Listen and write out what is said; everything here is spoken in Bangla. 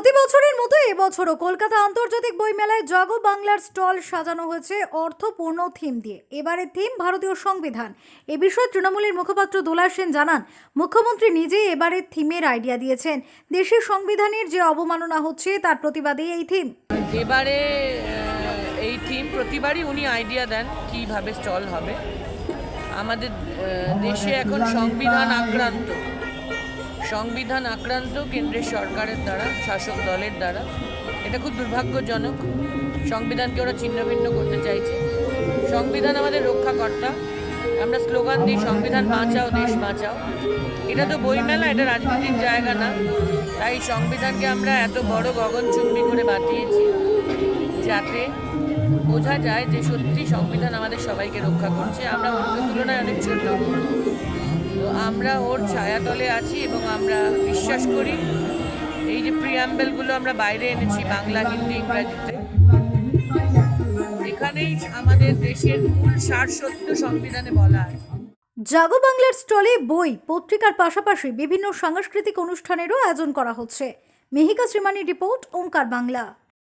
প্রতি বছরের মতো এবছরও কলকাতা আন্তর্জাতিক বইমেলায় জাগো বাংলার স্টল সাজানো হয়েছে অর্থপূর্ণ থিম দিয়ে। এবারে থিম ভারতীয় সংবিধান। এ বিষয়ে তৃণমূলের মুখপাত্র দোলার সেন জানান, মুখ্যমন্ত্রী নিজেই এবারের থিমের আইডিয়া দিয়েছেন। দেশের সংবিধানের যে অবমাননা হচ্ছে, তার প্রতিবাদে এই থিম। এবারে এই থিম প্রতিবারই উনি আইডিয়া দেন কীভাবে স্টল হবে। আমাদের দেশে এখন সংবিধান আক্রান্ত। সংবিধান আক্রান্ত কেন্দ্রের সরকারের দ্বারা, শাসক দলের দ্বারা। এটা খুব দুর্ভাগ্যজনক। সংবিধানকে ওরা ছিন্ন ভিন্ন করতে চাইছে। সংবিধান আমাদের রক্ষাকর্তা। আমরা স্লোগান দিই, সংবিধান বাঁচাও, দেশ বাঁচাও। এটা তো বইমেলা, এটা রাজনীতির জায়গা না। তাই সংবিধানকে আমরা এত বড় গগনচুম্বী করে বাঁচিয়েছি যাতে বোঝা যায় যে সত্যি সংবিধান আমাদের সবাইকে রক্ষা করছে। আমরা অন্য তুলনায় অনেক ছোট। তো আমরা ওর ছায়াতলে আছি এবং আমরা বিশ্বাস করি। এই যে প্রিয়াম্বেলগুলো আমরা বাইরে এনেছি, বাংলা, হিন্দি, ইংরাজিতে। এখানেই আমাদের দেশের মূল সার সত্য সংবিধানে বলা আছে। জাগো বাংলার স্টলে বই, পত্রিকার পাশাপাশি বিভিন্ন সাংস্কৃতিক অনুষ্ঠানেরও আয়োজন করা হচ্ছে। মেহিকা শ্রীমানি রিপোর্ট, ওঙ্কার বাংলা।